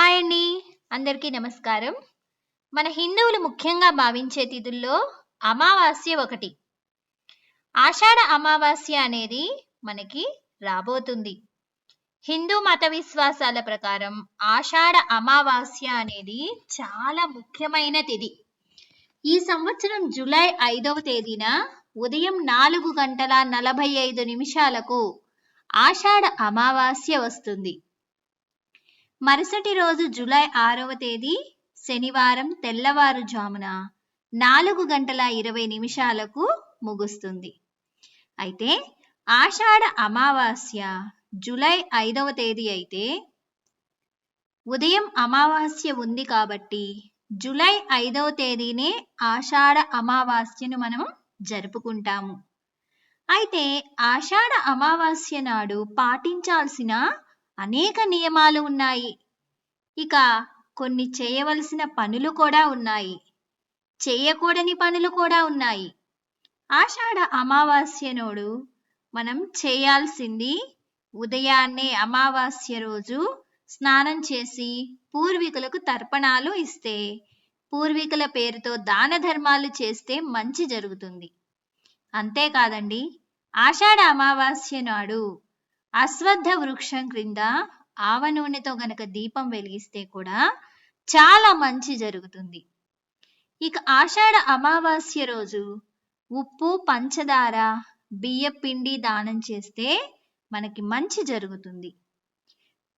Hi అండి. అందరికీ నమస్కారం. మన హిందువులు ముఖ్యంగా భావించే తిథుల్లో అమావాస్య ఒకటి. ఆషాఢ అమావాస్య అనేది మనకి రాబోతుంది. హిందూ మత విశ్వాసాల ప్రకారం ఆషాఢ అమావాస్య అనేది చాలా ముఖ్యమైన తిథి. ఈ సంవత్సరం జూలై ఐదవ తేదీన ఉదయం నాలుగు గంటల నలభై ఐదు నిమిషాలకు ఆషాఢ అమావాస్య వస్తుంది. మరుసటి రోజు జూలై ఆరవ తేదీ శనివారం తెల్లవారుజామున నాలుగు గంటల ఇరవై నిమిషాలకు ముగుస్తుంది. అయితే ఆషాఢ అమావాస్య జూలై ఐదవ తేదీ అయితే ఉదయం అమావాస్య ఉంది కాబట్టి జూలై ఐదవ తేదీనే ఆషాఢ అమావాస్యను మనం జరుపుకుంటాము. అయితే ఆషాఢ అమావాస్య నాడు పాటించాల్సిన అనేక నియమాలు ఉన్నాయి. ఇక కొన్ని చేయవలసిన పనులు కూడా ఉన్నాయి. చేయకూడని పనులు కూడా ఉన్నాయి. ఆషాఢ అమావాస్య నోడు మనం చేయాల్సింది ఉదయాన్నే అమావాస్య రోజు స్నానం చేసి పూర్వీకులకు తర్పణాలు ఇస్తే పూర్వీకుల పేరుతో దాన ధర్మాలు చేస్తే మంచి జరుగుతుంది. అంతేకాదండి ఆషాఢ అమావాస్య నాడు అశ్వత్థ వృక్షం క్రింద ఆవ నూనెతో గనక దీపం వెలిగిస్తే కూడా చాలా మంచి జరుగుతుంది. ఇక ఆషాఢ అమావాస్య రోజు ఉప్పు పంచదార బియ్య పిండి దానం చేస్తే మనకి మంచి జరుగుతుంది.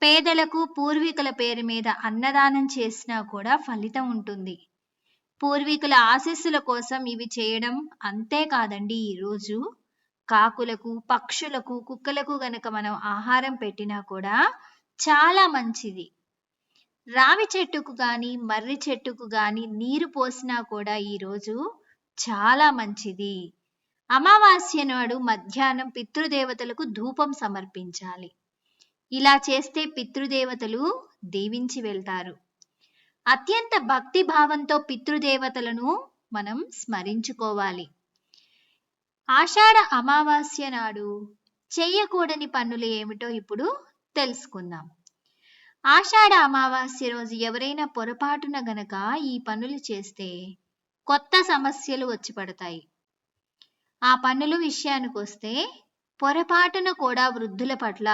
పేదలకు పూర్వీకుల పేరు మీద అన్నదానం చేసినా కూడా ఫలితం ఉంటుంది. పూర్వీకుల ఆశీస్సుల కోసం ఇవి చేయడం అంతేకాదండి ఈరోజు కాకులకు పక్షులకు కుక్కలకు గనక మనం ఆహారం పెట్టినా కూడా చాలా మంచిది. రావి చెట్టుకు కానీ మర్రి చెట్టుకు కానీ నీరు పోసినా కూడా ఈరోజు చాలా మంచిది. అమావాస్య నాడు మధ్యాహ్నం పితృదేవతలకు ధూపం సమర్పించాలి. ఇలా చేస్తే పితృదేవతలు దీవించి వెళ్తారు. అత్యంత భక్తి భావంతో పితృదేవతలను మనం స్మరించుకోవాలి. ఆషాఢ అమావాస్య నాడు చెయ్యకూడని పనులు ఏమిటో ఇప్పుడు తెలుసుకుందాం. ఆషాఢ అమావాస్య రోజు ఎవరైనా పొరపాటున గనక ఈ పనులు చేస్తే కొత్త సమస్యలు వచ్చి పడతాయి. ఆ పనుల విషయానికి వస్తే పొరపాటున కూడా వృద్ధుల పట్ల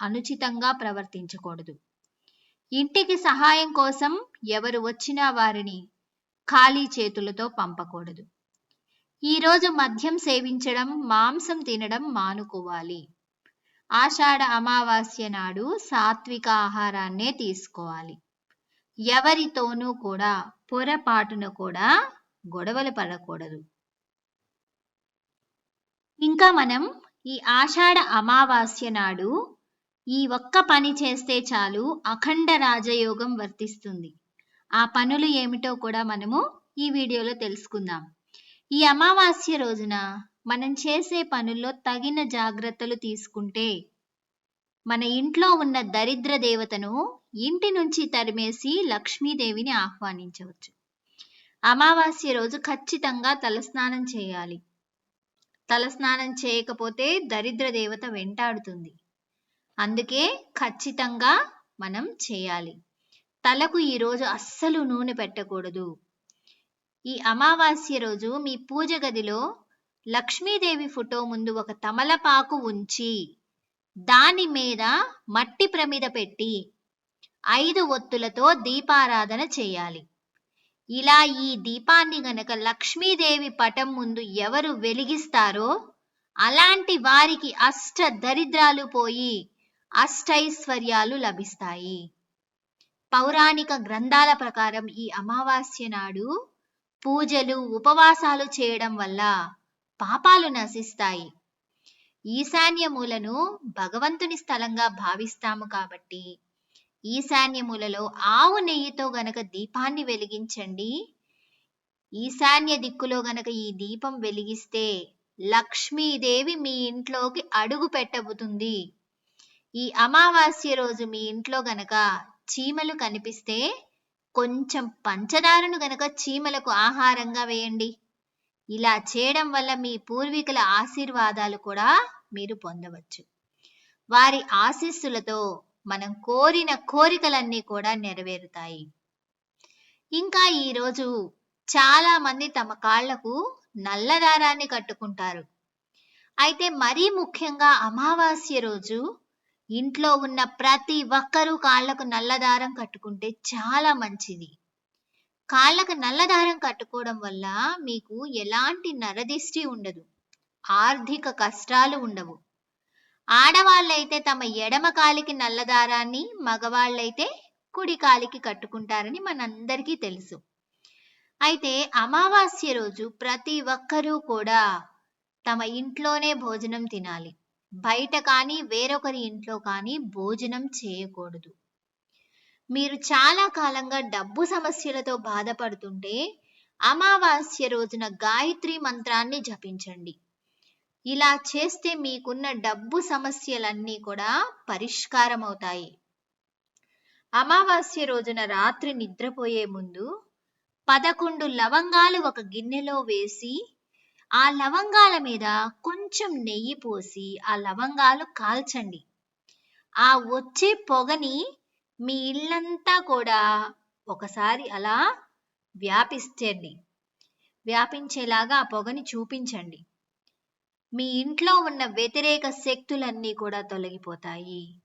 అనుచితంగా ప్రవర్తించకూడదు. ఇంటికి సహాయం కోసం ఎవరు వచ్చినా వారిని ఖాళీ చేతులతో పంపకూడదు. ఈరోజు మద్యం సేవించడం మాంసం తినడం మానుకోవాలి. ఆషాఢ అమావాస్య నాడు సాత్విక ఆహారాన్నే తీసుకోవాలి. ఎవరితోనూ కూడా పొరపాటున కూడా గొడవలు పడకూడదు. ఇంకా మనం ఈ ఆషాఢ అమావాస్య నాడు ఈ ఒక్క పని చేస్తే చాలు అఖండ రాజయోగం వర్తిస్తుంది. ఆ పనులు ఏమిటో కూడా మనము ఈ వీడియోలో తెలుసుకుందాం. ఈ అమావాస్య రోజున మనం చేసే పనుల్లో తగిన జాగ్రత్తలు తీసుకుంటే మన ఇంట్లో ఉన్న దరిద్ర దేవతను ఇంటి నుంచి తరిమేసి లక్ష్మీదేవిని ఆహ్వానించవచ్చు. అమావాస్య రోజు ఖచ్చితంగా తలస్నానం చేయాలి. తలస్నానం చేయకపోతే దరిద్ర దేవత వెంటాడుతుంది. అందుకే ఖచ్చితంగా మనం చేయాలి. తలకు ఈరోజు అస్సలు నూనె పెట్టకూడదు. ఈ అమావాస్య రోజు మీ పూజ గదిలో లక్ష్మీదేవి ఫోటో ముందు ఒక తమలపాకు ఉంచి దాని మీద మట్టి ప్రమిద పెట్టి ఐదు ఒత్తులతో దీపారాధన చేయాలి. ఇలా ఈ దీపాన్ని గనక లక్ష్మీదేవి పటం ముందు ఎవరు వెలిగిస్తారో అలాంటి వారికి అష్ట దరిద్రాలు పోయి అష్టైశ్వర్యాలు లభిస్తాయి. పౌరాణిక గ్రంథాల ప్రకారం ఈ అమావాస్య నాడు పూజలు ఉపవాసాలు చేయడం వల్ల పాపాలు నశిస్తాయి. ఈశాన్యములను భగవంతుని స్థలంగా భావిస్తాము కాబట్టి ఈశాన్యములలో ఆవు నెయ్యితో గనక దీపాన్ని వెలిగించండి. ఈశాన్య దిక్కులో గనక ఈ దీపం వెలిగిస్తే లక్ష్మీదేవి మీ ఇంట్లోకి అడుగు పెట్టబోతుంది. ఈ అమావాస్య రోజు మీ ఇంట్లో గనక చీమలు కనిపిస్తే కొంచెం పంచదారను గనక చీమలకు ఆహారంగా వేయండి. ఇలా చేయడం వల్ల మీ పూర్వీకుల ఆశీర్వాదాలు కూడా మీరు పొందవచ్చు. వారి ఆశీస్సులతో మనం కోరిన కోరికలన్నీ కూడా నెరవేరుతాయి. ఇంకా ఈరోజు చాలా మంది తమ కాళ్ళకు నల్ల దారాన్ని కట్టుకుంటారు. అయితే మరీ ముఖ్యంగా అమావాస్య రోజు ఇంట్లో ఉన్న ప్రతి ఒక్కరూ కాళ్ళకు నల్లదారం కట్టుకుంటే చాలా మంచిది. కాళ్ళకు నల్లదారం కట్టుకోవడం వల్ల మీకు ఎలాంటి నరదిష్టి ఉండదు. ఆర్థిక కష్టాలు ఉండవు. ఆడవాళ్ళైతే తమ ఎడమ కాలికి నల్లదారాన్ని మగవాళ్ళైతే కుడి కాలికి కట్టుకుంటారని మనందరికీ తెలుసు. అయితే అమావాస్య రోజు ప్రతి ఒక్కరూ కూడా తమ ఇంట్లోనే భోజనం తినాలి. బయట కానీ వేరొకరి ఇంట్లో కానీ భోజనం చేయకూడదు. మీరు చాలా కాలంగా డబ్బు సమస్యలతో బాధపడుతుంటే అమావాస్య రోజున గాయత్రి మంత్రాన్ని జపించండి. ఇలా చేస్తే మీకున్న డబ్బు సమస్యలన్నీ కూడా పరిష్కారం అవుతాయి అమావాస్య రోజున రాత్రి నిద్రపోయే ముందు పదకొండు లవంగాలు ఒక గిన్నెలో వేసి ఆ లవంగాల మీద కొంచెం నెయ్యి పోసి ఆ లవంగాలు కాల్చండి. ఆ వచ్చే పొగని మీ ఇల్లంతా కూడా ఒకసారి అలా వ్యాపిస్తండి వ్యాపించేలాగా ఆ పొగని చూపించండి. మీ ఇంట్లో ఉన్న వ్యతిరేక శక్తులన్నీ కూడా తొలగిపోతాయి.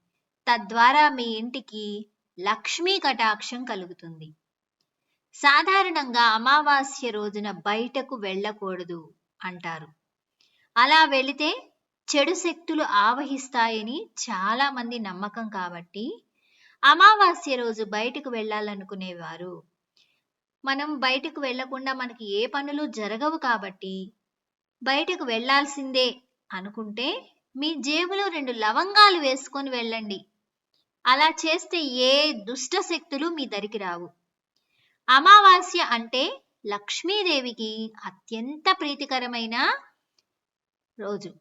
తద్వారా మీ ఇంటికి లక్ష్మీ కటాక్షం కలుగుతుంది. సాధారణంగా అమావాస్య రోజున బయటకు వెళ్ళకూడదు. అంటారు. అలా వెళితే చెడు శక్తులు ఆవహిస్తాయని చాలా మంది నమ్మకం కాబట్టి అమావాస్య రోజు బయటకు వెళ్ళాలనుకునేవారు. మనం బయటకు వెళ్ళకుండా మనకి ఏ పనులు జరగవు కాబట్టి బయటకు వెళ్ళాల్సిందే అనుకుంటే మీ జేబులో రెండు లవంగాలు వేసుకొని వెళ్ళండి. అలా చేస్తే ఏ దుష్ట శక్తులు మీ దరికి రావు. అమావాస్య అంటే లక్ష్మీదేవికి అత్యంత ప్రీతికరమైన రోజు.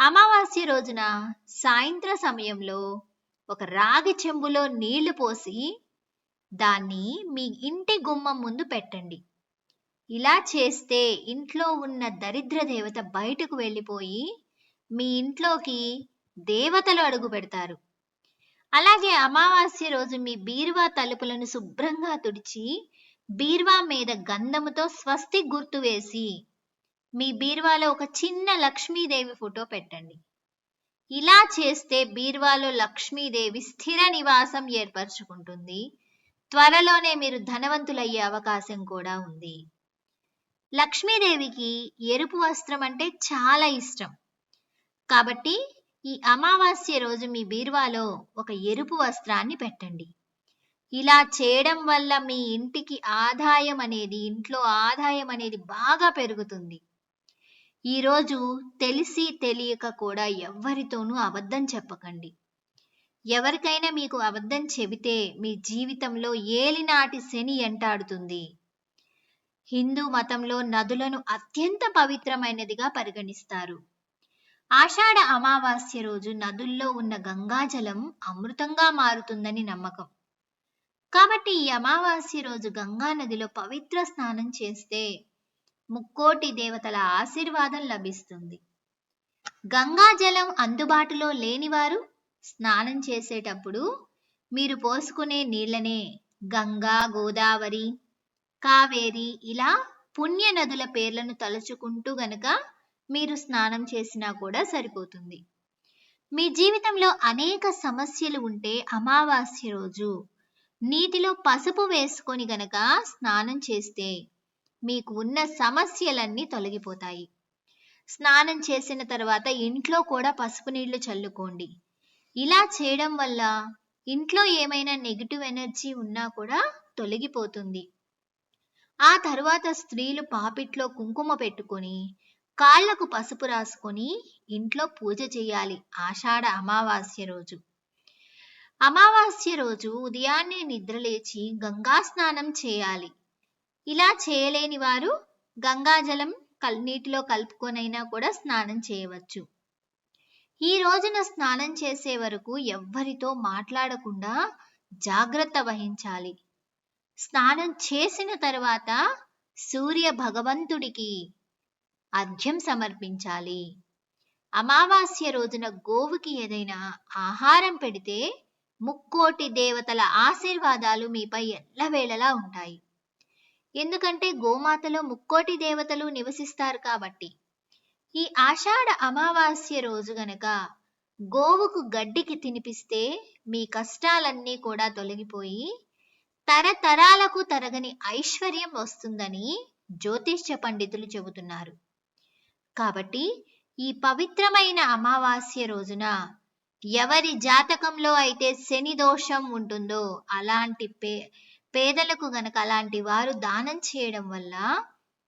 అమావాస్య రోజున సాయంత్ర సమయంలో ఒక రాగి చెంబులో నీళ్ళు పోసి దాన్ని మీ ఇంటి గుమ్మం ముందు పెట్టండి. ఇలా చేస్తే ఇంట్లో ఉన్న దరిద్ర దేవత బయటకు వెళ్ళిపోయి మీ ఇంట్లోకి దేవతలు అడుగు పెడతారు. అలాగే అమావాస్య రోజు మీ బీరువా తలుపులను శుభ్రంగా తుడిచి బీర్వా మీద గంధముతో స్వస్తి గుర్తు వేసి మీ బీర్వాలో ఒక చిన్న లక్ష్మీదేవి ఫోటో పెట్టండి. ఇలా చేస్తే బీర్వాలో లక్ష్మీదేవి స్థిర నివాసం ఏర్పరచుకుంటుంది. త్వరలోనే మీరు ధనవంతులయ్యే అవకాశం కూడా ఉంది. లక్ష్మీదేవికి ఎరుపు వస్త్రం అంటే చాలా ఇష్టం. కాబట్టి ఈ అమావాస్య రోజు మీ బీర్వాలో ఒక ఎరుపు వస్త్రాన్ని పెట్టండి. ఇలా చేయడం వల్ల మీ ఇంటికి ఆదాయం అనేది ఇంట్లో ఆదాయం అనేది బాగా పెరుగుతుంది. ఈరోజు తెలిసి తెలియక కూడా ఎవ్వరితోనూ అబద్ధం చెప్పకండి. ఎవరికైనా మీకు అబద్ధం చెబితే మీ జీవితంలో ఏలినాటి శని ఎంటాడుతుంది. హిందూ మతంలో నదులను అత్యంత పవిత్రమైనదిగా పరిగణిస్తారు. ఆషాఢ అమావాస్య రోజు నదుల్లో ఉన్న గంగాజలం అమృతంగా మారుతుందని నమ్మకం. కాబట్టి ఈ అమావాస్య రోజు గంగా నదిలో పవిత్ర స్నానం చేస్తే ముక్కోటి దేవతల ఆశీర్వాదం లభిస్తుంది. గంగా జలం అందుబాటులో లేనివారు స్నానం చేసేటప్పుడు మీరు పోసుకునే నీళ్ళనే గంగా గోదావరి కావేరి ఇలా పుణ్య నదుల పేర్లను తలుచుకుంటూ గనక మీరు స్నానం చేసినా కూడా సరిపోతుంది. మీ జీవితంలో అనేక సమస్యలు ఉంటే అమావాస్య రోజు నీటిలో పసుపు వేసుకొని గనక స్నానం చేస్తే మీకు ఉన్న సమస్యలన్నీ తొలగిపోతాయి. స్నానం చేసిన తర్వాత ఇంట్లో కూడా పసుపు నీళ్ళు చల్లుకోండి. ఇలా చేయడం వల్ల ఇంట్లో ఏమైనా నెగిటివ్ ఎనర్జీ ఉన్నా కూడా తొలగిపోతుంది. ఆ తర్వాత స్త్రీలు పాపిట్లో కుంకుమ పెట్టుకొని కాళ్ళకు పసుపు రాసుకొని ఇంట్లో పూజ చేయాలి. ఆషాఢ అమావాస్య రోజు. అమావాస్య రోజు ఉదయాన్నే నిద్రలేచి గంగా స్నానం చేయాలి. ఇలా చేయలేని వారు గంగాజలం కల్ నీటిలో కలుపుకొనైనా కూడా స్నానం చేయవచ్చు. ఈ రోజున స్నానం చేసే వరకు ఎవ్వరితో మాట్లాడకుండా జాగ్రత్త వహించాలి. స్నానం చేసిన తర్వాత సూర్య భగవంతుడికి అర్ఘ్యం సమర్పించాలి. అమావాస్య రోజున గోవుకి ఏదైనా ఆహారం పెడితే ముక్కోటి దేవతల ఆశీర్వాదాలు మీపై ఎల్లవేళలా ఉంటాయి. ఎందుకంటే గోమాతలో ముక్కోటి దేవతలు నివసిస్తారు కాబట్టి. ఈ ఆషాఢ అమావాస్య రోజు గనక గోవుకు గడ్డికి తినిపిస్తే మీ కష్టాలన్నీ కూడా తొలగిపోయి తరతరాలకు తరగని ఐశ్వర్యం వస్తుందని జ్యోతిష్య పండితులు చెబుతున్నారు. కాబట్టి ఈ పవిత్రమైన అమావాస్య రోజున ఎవరి జాతకంలో అయితే శని దోషం ఉంటుందో అలాంటి పే పేదలకు గనక అలాంటి వారు దానం చేయడం వల్ల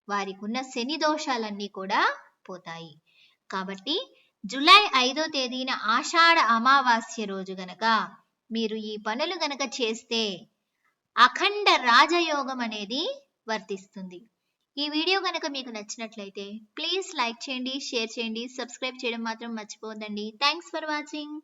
వారికి ఉన్న శని దోషాలన్నీ కూడా పోతాయి. కాబట్టి జూలై ఐదో తేదీన ఆషాఢ అమావాస్య రోజు గనక మీరు ఈ పనులు గనక చేస్తే అఖండ రాజయోగం అనేది వర్తిస్తుంది. ఈ వీడియో కనుక మీకు నచ్చినట్లయితే ప్లీజ్ లైక్ చేయండి షేర్ చేయండి సబ్స్క్రైబ్ చేయడం మాత్రం మర్చిపోవద్దండి. Thanks for watching